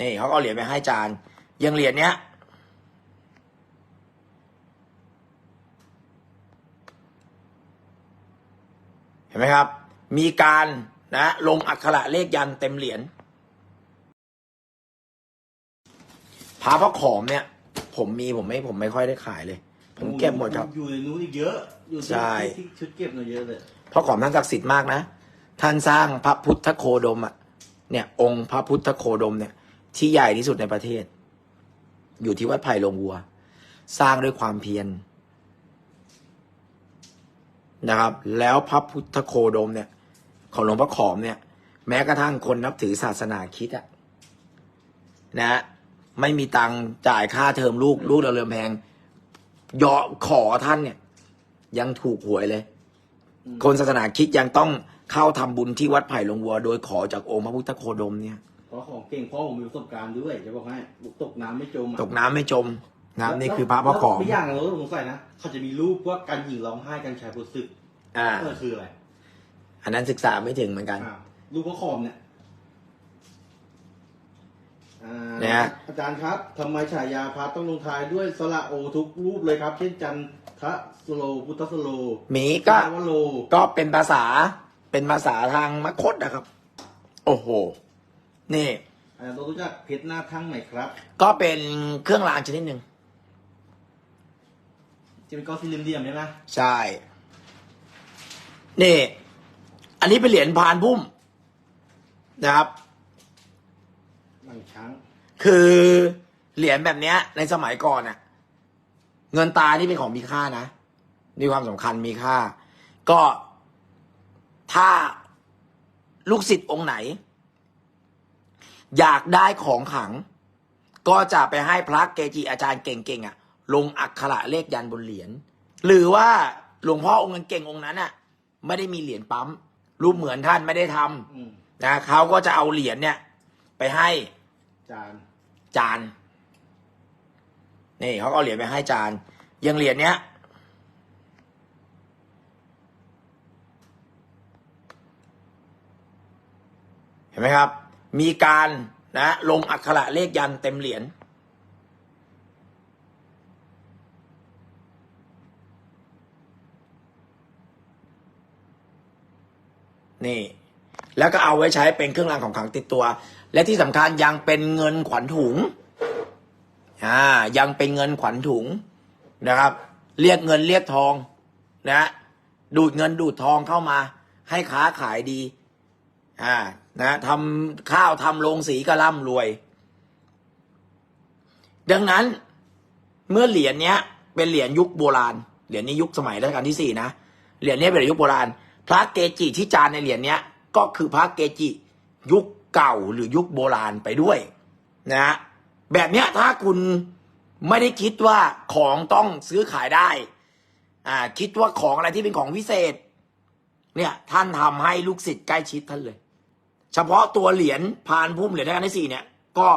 นี่เขาก็เอาเหรียญไปให้อาจารย์อยังเหรียญเนี้ยเห็นไหมครับ มีการนะลงอักขระเลขยันต์เต็มเหรียญพระพระขอมเนี่ย ผมมีผมไม่ผมไม่ค่อยได้ขายเลย ผมเก็บหมดครับ อยู่ในนู้นอีกเยอะ อยู่ที่ใช่ ที่ชุดเก็บเราเยอะเลยพระขอมท่านศักดิ์สิทธิ์มากนะ ท่านสร้างพระพุทธโคดมอะเนี่ย องค์พระพุทธโคดมเนี่ย ที่ใหญ่ที่สุดในประเทศ อยู่ที่วัดไผ่ลงวัว สร้างด้วยความเพียรนะครับ แล้วพระพุทธโคดมเนี่ย ของหลวงพ่อขอมเนี่ย แม้กระทั่งคนนับถือศาสนาคริดอะนะ ไม่มีตังค์จ่ายค่าเทอมลูก ลูกเราเรือนแพงยอขอท่านเนี่ย ยังถูกหวยเลยอืมคนศาสนาคริดยังต้องเข้าทำบุญที่วัดไผ่ลงวัว โดยขอจากองค์พระพุทธโคดมเนี่ย เพราะของเก่งพ่อผมมีประสบการณ์ด้วยจะบอกให้ตกน้ำไม่จมอะตกน้ำไม่จมนะครับนี่คือพระพระขอมไม่อย่างเราสงสัยนะเขาจะมีรูปว่าการหญิงร้องไห้การชายปวดศึกอ่า เออคืออะไรอันนั้นศึกษาไม่ถึงเหมือนกัน อ่ารูปพระขอมเนี่ยอ่าเนี่ย อาจารย์ครับทำไมฉายาพระต้องลงท้ายด้วยสระโอทุกรูปเลยครับ เช่นจันทะสโลพุทธสโลหมีก็ วโล ก็เป็นภาษาเป็นภาษาทางมคตนะครับ โอ้โห นี่อาจารย์ต้องรู้จักเพชรหน้าทั้งไหมครับ ก็เป็นเครื่องรางชนิดหนึ่งจะเป็นก้อนสี่เหลี่ยมๆใช่ไหมใช่ นี่ อันนี้เป็นเหรียญพานพุ่มนะครับ หลังช้าง คือเหรียญแบบเนี้ย ในสมัยก่อนอะเงินตานี่เป็นของมีค่านะ มีความสำคัญมีค่า ก็ถ้าลูกศิษย์องค์ไหน อยากได้ของขลัง ก็จะไปให้พระเกจิอาจารย์เก่งๆอะลงอักขระเลขยันบนเหรียญหรือว่าหลวงพ่อองค์เก่งๆองค์นั้นอะไม่ได้มีเหรียญปั๊มรูปเหมือนท่านไม่ได้ทำอืมนะเขาก็จะเอาเหรียญเนี่ย ไปให้จานจานนี่เขาก็เอาเหรียญไปให้จานอยังเหรียญเนี้ยเห็นไหมครับ มีการนะลงอักขระเลขยันเต็มเหรียญนี่ แล้วก็เอาไว้ใช้เป็นเครื่องรางของขลังติดตัว และที่สำคัญยังเป็นเงินขวัญถุงอ่ายังเป็นเงินขวัญถุงนะครับ เรียกเงินเรียกทองนะดูดเงินดูดทองเข้ามา ให้ค้าขายดีอ่า นะทำข้าวทำโรงสีก็ร่ำรวย ดังนั้นเมื่อเหรียญเนี้ย เป็นเหรียญยุคโบราณ เหรียญนี้ยุคสมัยรัชกาลที่สี่นะ เหรียญนี้เป็นยุคโบราณ พระเกจิที่จานในเหรียญเนี้ย ก็คือพระเกจิยุคเก่าหรือยุคโบราณไปด้วยนะฮะแบบเนี้ยถ้าคุณไม่ได้คิดว่าของต้องซื้อขายได้ อ่า คิดว่าของอะไรที่เป็นของพิเศษ เนี่ย ท่านทำให้ลูกศิษย์ใกล้ชิดท่านเลย เฉพาะตัวเหรียญพานพุ่มเหรียญรัชกาลที่สี่เนี่ย ก็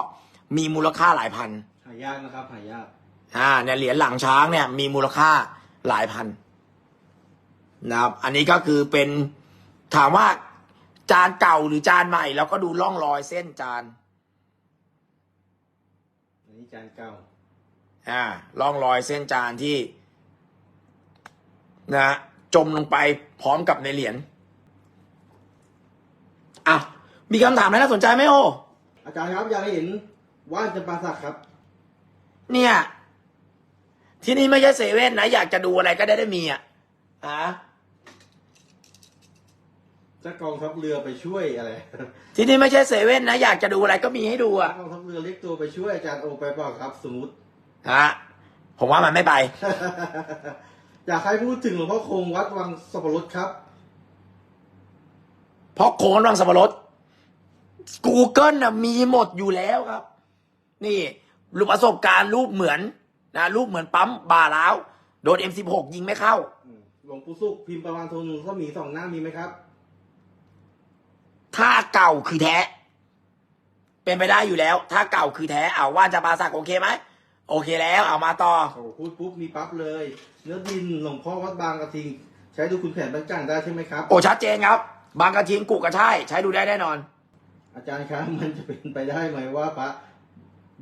มีมูลค่าหลายพัน หายากนะครับหายาก อ่าเนี่ยเหรียญหลังช้างเนี่ยมีมูลค่าหลายพันนะครับ อันนี้ก็คือเป็นถามว่าจานเก่าหรือจานใหม่เราก็ดูร่องรอยเส้นจาน อันนี้จานเก่า อ่าร่องรอยเส้นจานที่นะจมลงไปพร้อมกับในเหรียญอะ มีคำถามอะไรน่าสนใจไหมโอ อาจารย์ครับอยากให้เห็นว่านจำปาสักครับ เนี่ย ที่นี่ไม่ใช่เซเว่นนะ อยากจะดูอะไรก็ได้ได้มีอะอะจะกองทัพเรือไปช่วยอะไรที่นี่ไม่ใช่เซเว่นนะ อยากจะดูอะไรก็มีให้ดูอะกองทัพเรือเรียกตัวไปช่วยอาจารย์โอไปเปล่าครับ สมมติ ฮะผมว่ามันไม่ไป อยากให้พูดถึงหลวงพ่อคงวัดวังสับปะรดครับ เพราะโคนรังสับปะรด Google น่ะมีหมดอยู่แล้วครับ นี่รูปประสบการณ์รูปเหมือนนะรูปเหมือนปั๊มบาร้าวโดน M16 ยิงไม่เข้า หลวงปู่สุขพิมพ์ประมาณโทนุก็มีสองหน้ามีไหมครับ ถ้าเก่าคือแท้ เป็นไปได้อยู่แล้ว ถ้าเก่าคือแท้เอาว่านจะปาสักโอเคไหมโอเคแล้ว เอามาต่อ โอ้พูดปุ๊บมีปั๊บเลย เนื้อดินหลวงพ่อวัดบางกระทิง ใช้ดูคุณแผนบรรจังได้ใช่ไหมครับ โอ้ชัดเจนครับ บางกระทิงกุกระช่ายใช้ดูได้แน่นอน อาจารย์ครับมันจะเป็นไปได้ไหมว่าพระ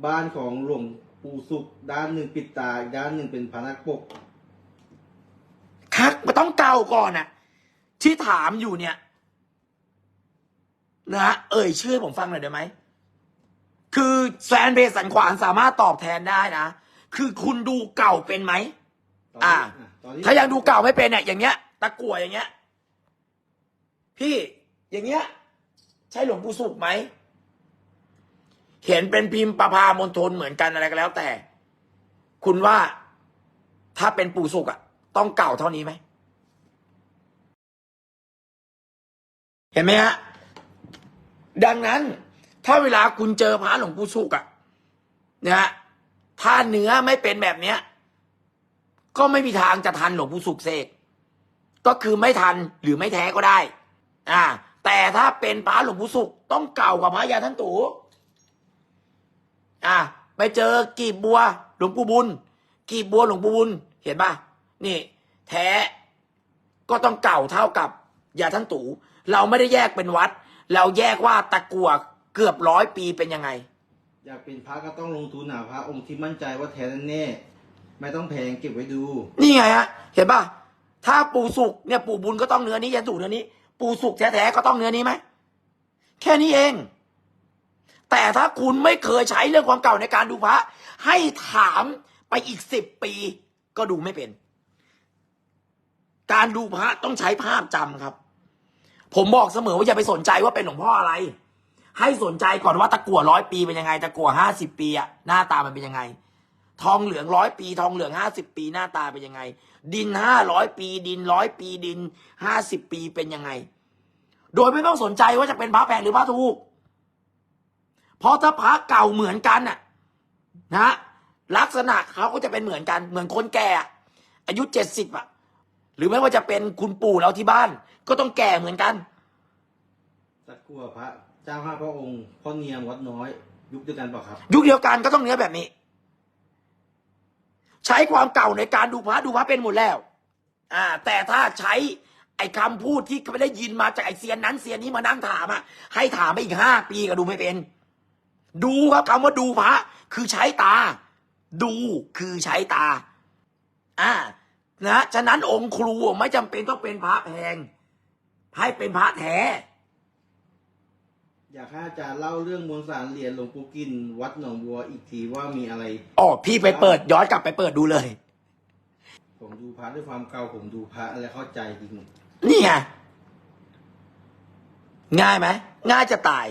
บ้านของหลวงปู่สุขด้านหนึ่งปิดตาอีกด้านหนึ่งเป็นพระนักปกคักมันต้องเก่าก่อนอะที่ถามอยู่เนี่ย นะฮะเอ่ยชื่อให้ผมฟังหน่อยได้ไหมคือแฟนเพจสันขวานสามารถตอบแทนได้นะ คือคุณดูเก่าเป็นไหมตนนี้อ่าตอนนี้ถ้ายังดูเก่าไม่เป็นเนี่ยอย่างเงี้ย ตะกั่วอย่างเงี้ย พี่อย่างเงี้ย ใช่หลวงปู่สุขไหมเห็นเป็นพิมพ์ประพามณฑลเหมือนกันอะไรก็แล้ว แต่ คุณว่าถ้าเป็นปู่สุขอะต้องเก่าเท่านี้ไหม เห็นไหมฮะ ดังนั้น ถ้าเวลาคุณเจอพระหลวงปู่สุขอะนะฮะถ้าเนื้อไม่เป็นแบบเนี้ย ก็ไม่มีทางจะทันหลวงปู่สุขเสกก็คือไม่ทันหรือไม่แท้ก็ได้ อ่า แต่ถ้าเป็นพระหลวงปู่สุขต้องเก่ากว่าพระยาท่านตู่อ่าไปเจอกีบบัวหลวงปู่บุญ กีบบัวหลวงปู่บุญ เห็นป่ะนี่ แท้ก็ต้องเก่าเท่ากับยาท่านตู่เราไม่ได้แยกเป็นวัด เราแยกว่าตะกั่วเกือบร้อยปีเป็นยังไง อยากเป็นพระก็ต้องลงทุนหาพระองค์ที่มั่นใจว่าแท้แน่ๆไม่ต้องแพงเก็บไว้ดู นี่ไงฮะ เห็นป่ะ ถ้าปู่สุกเนี่ยปู่บุญก็ต้องเนื้อนี้ยันตู่เนื้อนี้ ปูสุกแท้ๆก็ต้องเนื้อนี้ไหมแค่นี้เอง แต่ถ้าคุณไม่เคยใช้เรื่องความเก่าในการดูพระ ให้ถามไปอีกสิบปี ก็ดูไม่เป็น การดูพระต้องใช้ภาพจำครับ ผมบอกเสมอว่าอย่าไปสนใจว่าเป็นหลวงพ่ออะไร ให้สนใจก่อนว่าตะกั่วร้อยปีเป็นยังไง ตะกั่วห้าสิบปีอะหน้าตามันเป็นยังไง ทองเหลืองร้อยปี ทองเหลืองห้าสิบปีหน้าตาเป็นยังไง ดินห้าร้อยปี ดินร้อยปีดินห้าสิบปีเป็นยังไง โดยไม่ต้องสนใจว่าจะเป็นพระแพงหรือพระถูก เพราะถ้าพระเก่าเหมือนกันน่ะนะลักษณะเขาก็จะเป็นเหมือนกัน เหมือนคนแก่อะอายุเจ็ดสิบอะหรือไม่ว่าจะเป็นคุณปู่เราที่บ้าน ก็ต้องแก่เหมือนกันตะกัวพระเจ้าห้าพระองค์พ่อเนียงวัดน้อย ยุคเดียวกันเปล่าครับ ยุคเดียวกันก็ต้องเนื้อแบบนี้ ใช้ความเก่าในการดูพระดูพระเป็นหมดแล้ว อ่า แต่ถ้าใช้ไอ้คำพูดที่ไม่ได้ยินมาจากไอ้เซียนนั้นเซียนนี้มานั่งถามอะ ให้ถามไปอีกห้าปีก็ดูไม่เป็น ดูครับคำว่าดูพระ คือใช้ตา ดูคือใช้ตา อ่า นะ ฉะนั้นองค์ครูไม่จำเป็นต้องเป็นพระแพง ให้เป็นพระแท้ อยากให้อาจารย์เล่าเรื่องมวลสารเหรียญหลวงปู่กิน วัดหนองบัวอีกทีว่ามีอะไร อ๋อพี่ไปเปิดย้อนกลับไปเปิดดูเลย ผมดูพระด้วยความเก่าผมดูพระอะไรเข้าใจจริงนี่ไงง่ายไหมง่ายจะตาย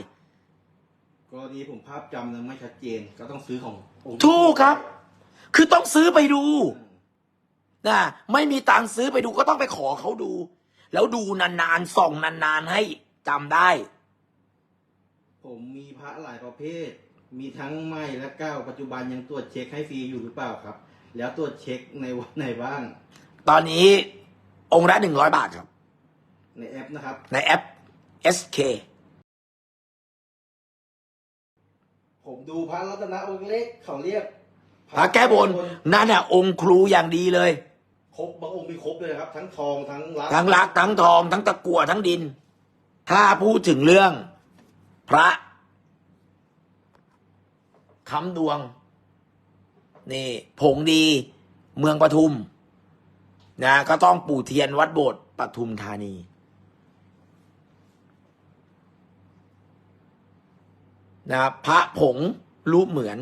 กรณีผมภาพจำยังไม่ชัดเจนก็ต้องซื้อขององค์ถูกครับ คือต้องซื้อไปดูอืมนะไม่มีตังค์ซื้อไปดูก็ต้องไปขอเขาดู แล้วดูนานๆส่องนานๆให้จำได้ ผมมีพระหลายประเภท มีทั้งใหม่และเก้าปัจจุบันยังตรวจเช็คให้ฟรีอยู่หรือเปล่าครับ แล้วตรวจเช็คในวันไหนบ้าง ตอนนี้องค์ละหนึ่งร้อยบาทครับ ในแอปนะครับ ในแอป SK ผมดูพระรัตนองค์เล็กเขาเรียกพระแก้บนนั่นน่ะองค์ครูอย่างดีเลย ครบบางองค์มีครบเลยนะครับ ทั้งทองทั้งรักทั้งรักทั้งทอง ทั้งตะกั่วทั้งดิน ถ้าพูดถึงเรื่อง พระคำดวง นี่ ผงดี เมืองปทุม นะ ก็ต้องปู่เทียนวัดโบสถ์ปทุมธานี นะ พระผงรูปเหมือน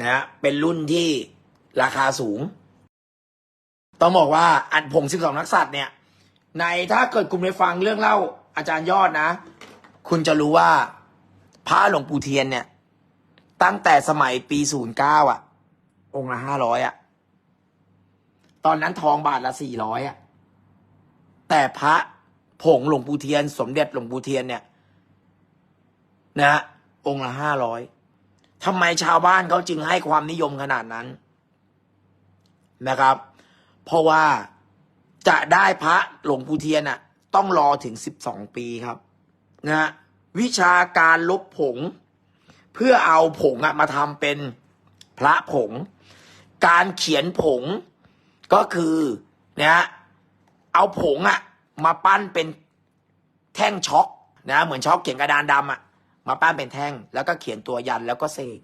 นะ เป็นรุ่นที่ราคาสูง ต้องบอกว่า อันผงสิบสองนักสัตว์เนี่ย ในถ้าเกิดคุณไปฟังเรื่องเล่าอาจารย์ยอดนะ คุณจะรู้ว่าพระหลวงปู่เทียนเนี่ย ตั้งแต่สมัยปีศูนย์เก้าอะ องค์ละห้าร้อยอะ ตอนนั้นทองบาทละสี่ร้อยอะ แต่พระผงหลวงปู่เทียน สมเด็จหลวงปู่เทียนเนี่ย นะฮะองค์ละห้าร้อยทำไมชาวบ้านเขาจึงให้ความนิยมขนาดนั้นนะครับ เพราะว่าจะได้พระหลวงปู่เทียนอะ ต้องรอถึงสิบสองปีครับ นะวิชาการลบผง เพื่อเอาผงอะมาทำเป็นพระผง การเขียนผงก็คือนะเอาผงอะมาปั้นเป็นแท่งช็อกนะเหมือนช็อกเขียนกระดานดำอะมาปั้นเป็นแท่ง แล้วก็เขียนตัวยันแล้วก็เสก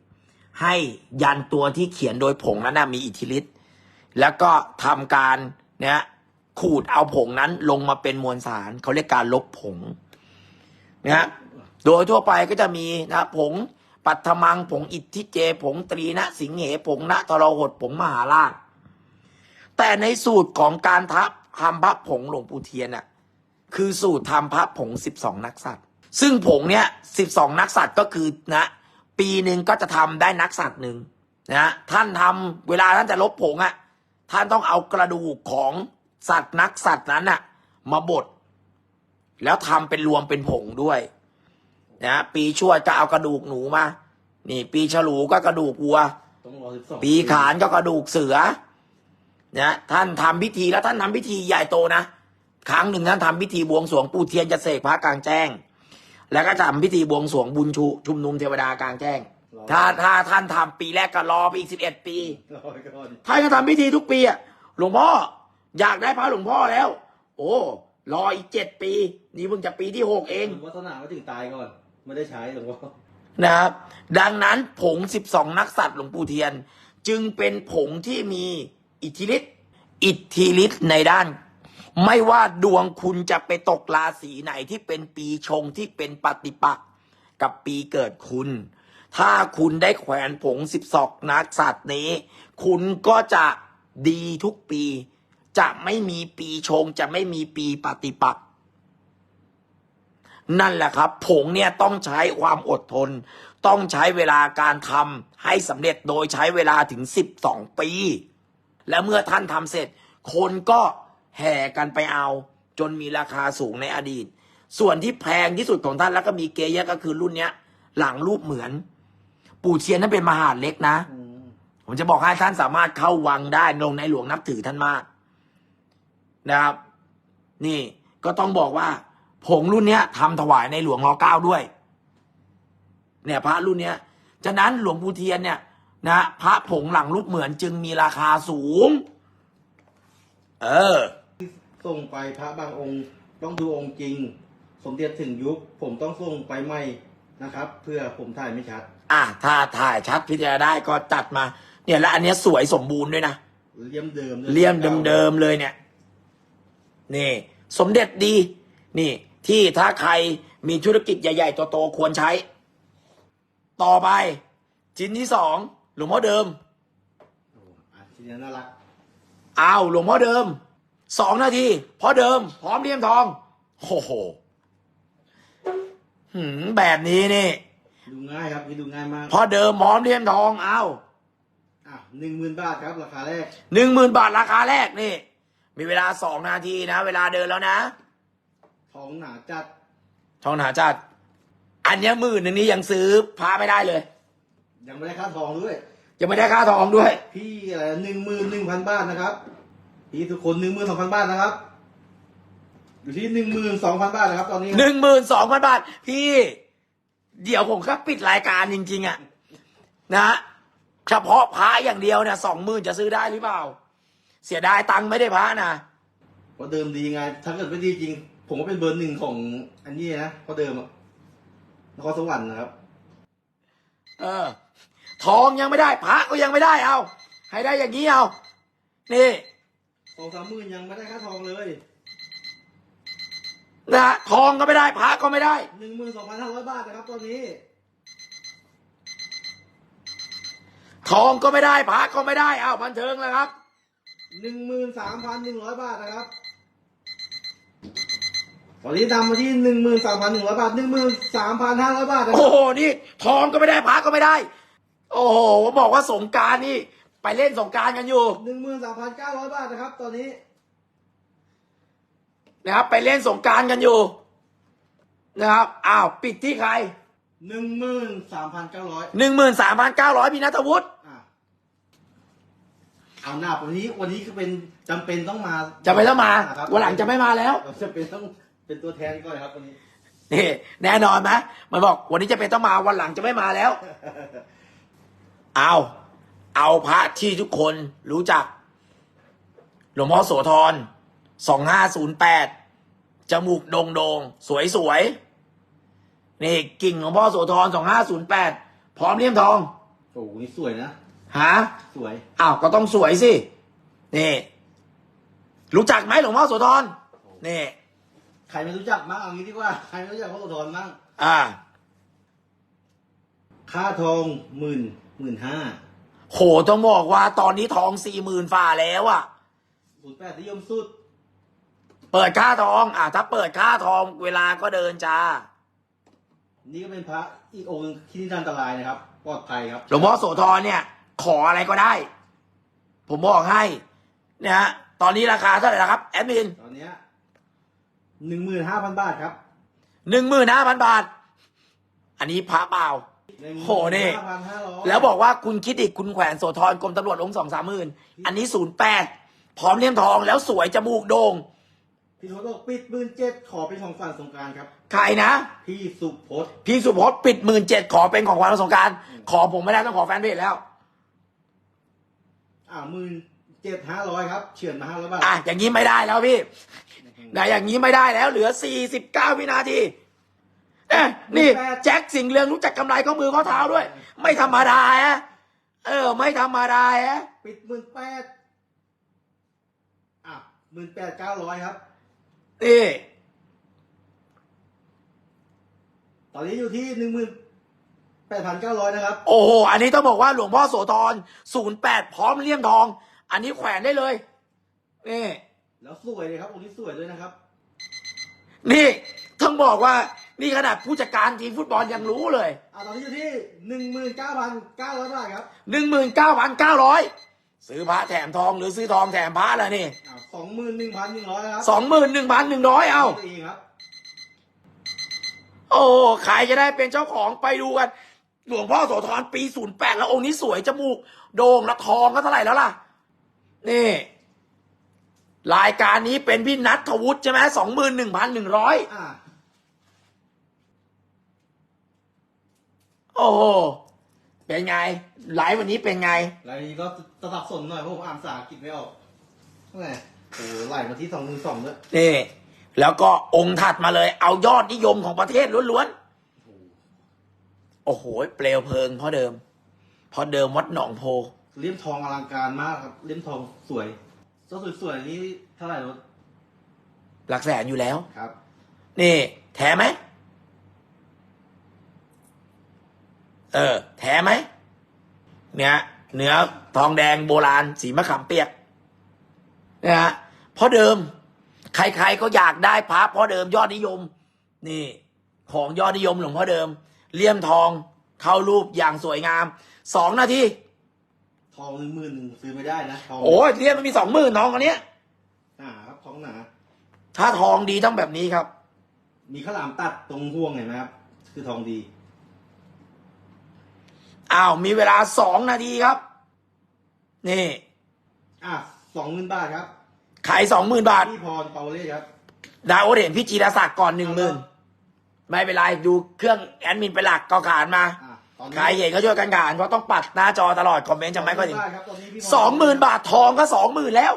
ให้ยันตัวที่เขียนโดยผงนั้นนะมีอิทธิฤทธิ์แล้วก็ทำการเนี่ยขูดเอาผงนั้นลงมาเป็นมวลสารเขาเรียกการลบผง นะฮะโดยทั่วไปก็จะมีนะผงปัทมังผงอิทธิเจ ผงตรีนะสิงเหผงนะทรหดผงมหาราช แต่ในสูตรของการทับทำพระผงหลวงปู่เทียนน่ะคือสูตรทำพระผงสิบสองนักสัตว์ซึ่งผงเนี้ยสิบสองนักสัตว์ก็คือนะปีหนึ่งก็จะทำได้นักสัตว์หนึ่งนะท่านทำเวลาท่านจะลบผงอะ่ะท่านต้องเอากระดูกของสัตว์นักสัตว์นั้นอะ่ะมาบด แล้วทำเป็นรวมเป็นผงด้วยนะปีชวดก็เอากระดูกหนูมา นี่ ปีฉลูก็กระดูกวัวต้องรอสิบสองปีขานก็กระดูกเสือนะท่านทำพิธีแล้วท่านทำพิธีใหญ่โตนะครั้งหนึ่งท่านทำพิธีบวงสรวงปู่เทียนจะเสกพระกลางแจ้ง แล้วก็ทำพิธีบวงสรวงบุญชูชุมนุมเทวดากลางแจ้ง ถ้าถ้าท่านทำปีแรกก็รอไปอีกสิบเอ็ดปีรอไปก่อนท่านก็ทำพิธีทุกปีอะหลวงพ่ออยากได้พระหลวงพ่อแล้ว โอ้ รออีกเจ็ดปี นี่เพิ่งจะปีที่หกเองวัฒนามาถึงตายก่อน ไม่ได้ใช้หลวงพ่อนะครับ ดังนั้นผง12นักสัตว์หลวงปู่เทียน จึงเป็นผงที่มีอิทธิฤทธิ์อิทธิฤทธิ์ในด้าน ไม่ว่าดวงคุณจะไปตกราศีไหนที่เป็นปีชงที่เป็นปฏิปักษ์กับปีเกิดคุณ ถ้าคุณได้แขวนผง12นักสัตว์นี้ คุณก็จะดีทุกปี จะไม่มีปีชง จะไม่มีปีปฏิปักษ์นั่นแหละครับ ผงเนี่ยต้องใช้ความอดทน ต้องใช้เวลาการทำให้สำเร็จโดยใช้เวลาถึง 12 ปี และเมื่อท่านทำเสร็จ คนก็แห่กันไปเอา จนมีราคาสูงในอดีต ส่วนที่แพงที่สุดของท่านแล้วก็มีเกยะก็คือรุ่นเนี้ย หลังรูปเหมือน ปู่เชียนนั้นเป็นมหาดเล็กนะอืมผมจะบอกให้ท่านสามารถเข้าวังได้ลงในหลวงนับถือท่านมาก นะครับ นี่ก็ต้องบอกว่า ผงรุ่นเนี้ยทำถวายในหลวงรอเก้าด้วย เนี่ยพระรุ่นเนี้ยฉะนั้นหลวงปู่เทียนเนี่ย นะพระผงหลังรูปเหมือนจึงมีราคาสูง เออ ส่งไปพระบางองค์ต้องดูองค์จริง สมเด็จถึงยุค ผมต้องส่งไปใหม่นะครับ เพื่อผมถ่ายไม่ชัด อะถ้าถ่ายชัดพิจารณาได้ก็จัดมา เนี่ยและอันเนี้ยสวยสมบูรณ์ด้วยนะเลี่ยมเดิมด้วยเลี่ยมเดิมๆเลยเนี่ย นี่ สมเด็จดี นี่ ที่ถ้าใครมีธุรกิจใหญ่ ๆ โตๆควรใช้ ต่อไปชิ้นที่สองหลวงพ่อเดิมโอ้อะทีนี้น่ารักอ้าวหลวงพ่อเดิมสองนาทีพ่อเดิม พร้อมเลี่ยมทองโอ้โหหืมแบบนี้นี่ดูง่ายครับนี่ดูง่ายมากพ่อเดิมพร้อมเลี่ยมทองอ้าว อะหนึ่งหมื่นบาทครับราคาแรก หนึ่งหมื่นบาทราคาแรกนี่ มีเวลาสองนาทีนะ เวลาเดินแล้วนะทองหนาจัด ทองหนาจัด อันเนี้ยหมื่นหนึ่งนี้ยังซื้อพระไม่ได้เลย ยังไม่ได้ค่าทองด้วย ยังไม่ได้ค่าทองด้วย พี่อะไรหนึ่งหมื่นหนึ่งพันบาทนะครับ พี่ทุกคนหนึ่งหมื่นสองพันบาทนะครับ อยู่ที่หนึ่งหมื่นสองพันบาทนะครับ ตอนนี้หนึ่งหมื่นสองพันบาท พี่ เดี๋ยวผมก็ปิดรายการจริง ๆอะนะเฉพาะพระอย่างเดียวเนี่ยสองหมื่นจะซื้อได้หรือเปล่า เสียดายตังค์ไม่ได้พระนะเพราะเดิมดีไง ถ้าเกิดไม่ดีจริง ผมก็เป็นเบอร์หนึ่งของอันนี้นะเพราะเดิมอะนครสวรรค์นะครับ เออ ทองยังไม่ได้พระก็ยังไม่ได้เอา ให้ได้อย่างนี้เอา นี่สองสามหมื่นยังไม่ได้ค่าทองเลยนะทองก็ไม่ได้พระก็ไม่ได้หนึ่งหมื่นสองพันห้าร้อยบาทนะครับตอนนี้ ทองก็ไม่ได้พระก็ไม่ได้เอาบันเทิงแล้วครับ หนึ่งหมื่นสามพันหนึ่งร้อยบาทนะครับ ตอนนี้นำมาที่หนึ่งหมื่นสามพันหนึ่งร้อยบาทหนึ่งหมื่นสามพันห้าร้อยบาทนะคโอ้รับโหนี่ทองก็ไม่ได้พระก็ไม่ได้ โอ้โหบอกว่าสงกรารนี่ ไปเล่นสงกรารกันอยู่หนึ่งหมื่นสามพันเก้าร้อยบาทนะครับ ตอนนี้นะครับ ไปเล่นสงกรารกันอยู่ นะครับอ้าวปิดที่ใครหนึ่งหมื่นสามพันเก้าร้อยหนึ่งหมื่นสามพันเก้าร้อยพี่นัทวุฒิอะ เอาหน้าวันนี้วันนี้คือเป็นจำเป็นต้องมาจะไปแล้วมาอะครับวันหลังจะไม่มาแล้วเราจะเป็นต้องเป็นตัวแทนก่อนครับวันนี้ นี่แน่นอนไหมมันบอกวันนี้จะเป็นต้องมาวันหลังจะไม่มาแล้ว เอาเอาพระที่ทุกคนรู้จัก หลวงพ่อโสธรสองห้าศูนย์แปดจมูกโดงโดงสวยสวยๆ นี่กิ่งหลวงพ่อโสธรสองห้าศูนย์แปดพร้อมเลี่ยมทอง โอ้โหนี่สวยนะ ฮะสวย อ้าวก็ต้องสวยสินี่รู้จักไหมหลวงพ่อโสธรนี่ใครไม่รู้จักมั้งเอางี้ดีกว่าใครไม่รู้จักพระอุทธรมั้งอ่า ค่าทองหมื่นหมื่นห้าโหต้องบอกว่าตอนนี้ทองสี่หมื่นฝ่าแล้วอะศูนย์แปดนิยมสุด เปิดค่าทองอะถ้าเปิดค่าทองเวลาก็เดินจ้า นี่ก็เป็นพระอีกองค์หนึ่งที่นี่อันตรายนะครับปลอดภัยครับหลวงพ่อโสธรเนี่ย ขออะไรก็ได้ ผมบอกให้นะฮะตอนนี้ราคาเท่าไหร่ละครับแอดมินตอนเนี้ยหนึ่งหมื่นห้าพันบาทครับหนึ่งหมื่นห้าพันบาท อันนี้พระเปล่า โหนี่ ห้าพันห้าร้อยแล้วบอกว่าคุณคิดอีกคุณแขวนโสธรกรมตำรวจองค์สองสามหมื่นอันนี้ศูนย์แปดพร้อมเลี่ยมทองแล้วสวยจมูกโด่งพี่โทษบอกปิดหมื่นเจ็ดขอเป็นของฝันสงกรารครับ ใครนะ พี่สุพจน์พี่สุพจน์ปิดหมื่นเจ็ดขอเป็นของขวัญวันสงกราร ขอผมไม่ได้ต้องขอแฟนเพจแล้ว อ่าหมื่นเจ็ดห้าร้อยครับเฉือนมาห้าร้อยบาทอะอย่างนี้ไม่ได้แล้วพี่นะอย่างนี้ไม่ได้แล้วเหลือสี่สิบเก้าวินาทีเอ๊ะนี่แจ็คสิงห์เรืองรู้จักกำไรข้อมือข้อเท้าด้วย ไม่ธรรมดาฮะเออ ไม่ธรรมดาฮะปิดหมื่นแปดอะหมื่นแปดเก้าร้อยครับนี่ตอนนี้อยู่ที่หนึ่งหมื่น แปดพันเก้าร้อยนะครับ โอ้โห อันนี้ต้องบอกว่าหลวงพ่อโสธรศูนย์แปดพร้อมเลี่ยมทอง อันนี้แขวนได้เลย นี่ แล้วสวยเลยครับองค์นี้สวยด้วยนะครับ นี่ต้องบอกว่านี่ขนาดผู้จัดการทีมฟุตบอลยังรู้เลย อ่าตอนนี้อยู่ที่หนึ่งหมื่นเก้าพันเก้าร้อยบาทครับหนึ่งหมื่นเก้าพันเก้าร้อยซื้อพระแถมทองหรือซื้อทองแถมพระละนี่อ่าสองหมื่นหนึ่งพันหนึ่งร้อยครับสองหมื่นหนึ่งพันหนึ่งร้อยเอาเองครับโอ้ใครจะได้เป็นเจ้าของไปดูกัน หลวงพ่อโสธรปีศูนย์แปดแล้วองค์นี้สวยจมูก โด่งและทองก็เท่าไหร่แล้วล่ะ นี่ รายการนี้เป็นพี่นัทวุฒิใช่ไหมสองหมื่นหนึ่งพันหนึ่งร้อยอ่าโอ้โห เป็นไง ไลฟ์วันนี้เป็นไง รายนี้ก็จะสับสนหน่อยเพราะผมอ่านภาษาอังกฤษไม่ออกแหมโอ้โหไหลมาที่สองหมื่นสองด้วย นี่ แล้วก็องค์ถัดมาเลย เอายอดนิยมของประเทศล้วนๆ โอ้โหเปลวเพลิงเพราะเดิม เพราะเดิมวัดหนองโพ เลี่ยมทองอลังการมากครับ เลี่ยมทองสวยตัวสวยๆนี้เท่าไหร่รถหลักแสนอยู่แล้ว ครับ นี่แท้ไหม เออแท้ไหม เนื้อเนื้อทองแดงโบราณ สีมะขามเปียกนะฮะเพราะเดิม ใครๆก็อยากได้พระเพราะเดิมยอดนิยม นี่ ของยอดนิยมหลวงพ่อเดิม เลี่ยมทองเข้ารูปอย่างสวยงามสองนาทีทองหนึ่งหมื่นหนึ่งซื้อไม่ได้นะทองโอ้ยเลี่ยมมันมีสองหมื่นทองอันเนี้ยหนาครับทองหนาถ้าทองดีต้องแบบนี้ครับ มีข้าวหลามตัดตรงห่วงเห็นไหมครับ คือทองดีอ้าวมีเวลาสองนาทีครับ นี่อะสองหมื่นบาทครับ ขายสองหมื่นบาทพี่พรเปาเล่ครับดาวเห็นพี่จีรศักดิ์ก่อนหนึ่งหมื่น ไม่เป็นไรดูเครื่องแอดมินเป็นหลักก็ขานมาอะตอนนี้ใครเห็นก็ช่วยกันขานเพราะต้องปัดหน้าจอตลอดคอมเมนต์จะไม่ค่อยถึงได้ครับตอนนี้พี่พรสองหมื่นบาททองก็สองหมื่นแล้ว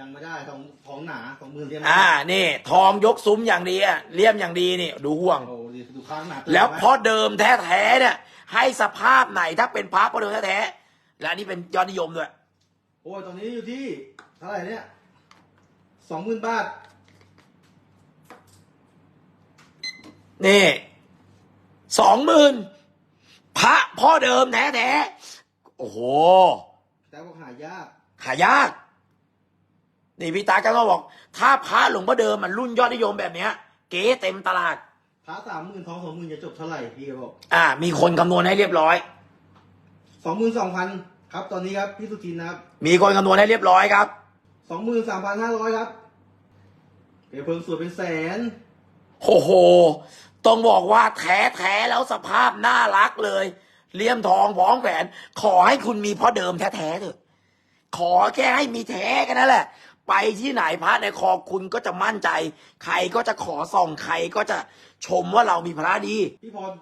ยังไม่ได้ทองทองหนาสองหมื่นเรียบอ่านี่ ทองยกซุ้มอย่างดีอะเลี่ยมอย่างดีนี่ ดูห่วง โอ้ดีดูข้างหนาแล้วเพราะเดิมแท้ๆเนี่ย ให้สภาพไหนถ้าเป็นพระเพราะเดิมแท้ๆและอันนี้เป็นยอดนิยมด้วย โอ้ยตอนนี้อยู่ที่เท่าไหร่เนี่ยสองหมื่นบาท นี่สองหมื่นพระพ่อเดิมแท้ๆโอ้โหแต่ว่าหายาก หายาก นี่พี่ตาก็ต้องบอก ถ้าพระหลวงพ่อเดิมมันรุ่นยอดนิยมแบบเนี้ย เก๋เต็มตลาดพระสามหมื่นทองสองหมื่นจะจบเท่าไหร่พี่บอก อ่า มีคนคำนวณให้เรียบร้อยสองหมื่นสองพันครับ ตอนนี้ครับพี่สุทินนะครับ มีคนคำนวณให้เรียบร้อยครับสองหมื่นสามพันห้าร้อยครับเปลวเพลิงสวยเป็นแสน โอ้โห ต้องบอกว่าแท้แท้ๆแล้วสภาพน่ารักเลย เลี่ยมทองพร้อมแขวน ขอให้คุณมีพ่อเดิมแท้ๆเถอะ ขอแค่ให้มีแท้กันนั่นแหละ ไปที่ไหนพระในคอคุณก็จะมั่นใจ ใครก็จะขอส่องใครก็จะชมว่าเรามีพระดี พี่พร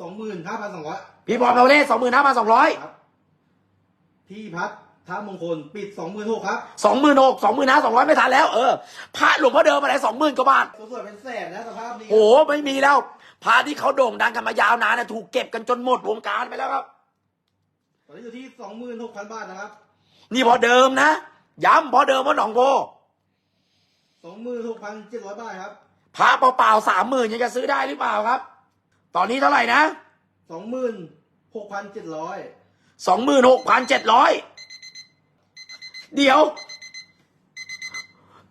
สองหมื่นห้าพันสองร้อยพี่บอลเราเล่สองหมื่นห้าพันสองร้อยครับพี่พัฒน์ ท้ามงคลปิดสองหมื่นหกครับสองหมื่นหกสองหมื่นห้าสองร้อยไม่ทันแล้วเออพระหลวงพ่อเดิมอะไรสองหมื่นกว่าบาทสวยๆเป็นแสนนะสภาพนี้โอ้โหไม่มีแล้วพระที่เขาโด่งดังกันมายาวนานนะถูกเก็บกันจนหมดวงการไปแล้วครับตอนนี้อยู่ที่สองหมื่นหกพันบาทนะครับ นี่พอเดิมนะย้ำพอเดิมว่าหนองโพสองหมื่นหกพันเจ็ดร้อยบาทครับพระเปล่าๆสามหมื่นยังจะซื้อได้หรือเปล่าครับ ตอนนี้เท่าไหร่นะสองหมื่นหกพันเจ็ดร้อยสองหมื่นหกพันเจ็ดร้อย เดี๋ยว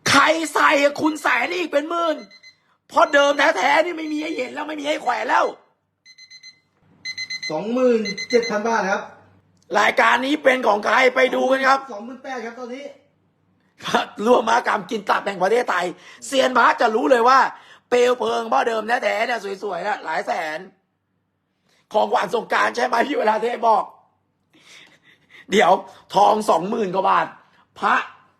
ใครใส่อะคุณใส่ได้อีกเป็นหมื่นเพราะเดิมแท้ๆนี่ไม่มีให้เห็นแล้วไม่มีให้แขวนแล้ว สองหมื่นเจ็ดพันบาทครับรายการนี้เป็นของใครไปดูกันครับ สองหมื่นแปดครับตอนนี้รวมมากรรมกินตับแห่งประเทศไทยเซียนพระจะรู้เลยว่า เปลวเพลิงพ่อเดิมแท้ๆเนี่ยสวยๆนะหลายแสน ของขวัญสงกรารใช่ไหมที่เวลาเทพบอก เดี๋ยวทองสองหมื่นกว่าบาท พระ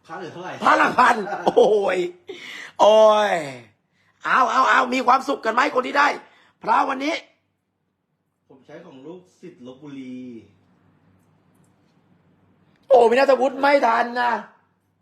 พระเหลือเท่าไหร่ พระละพัน โอ้ย โอ้ย เอาเอาเอามีความสุขกันไหมคนที่ได้ พระวันนี้ ผมใช้ของลูกศิษย์ลบบุรี โอ้มินาทวุฒิไม่ทันนะ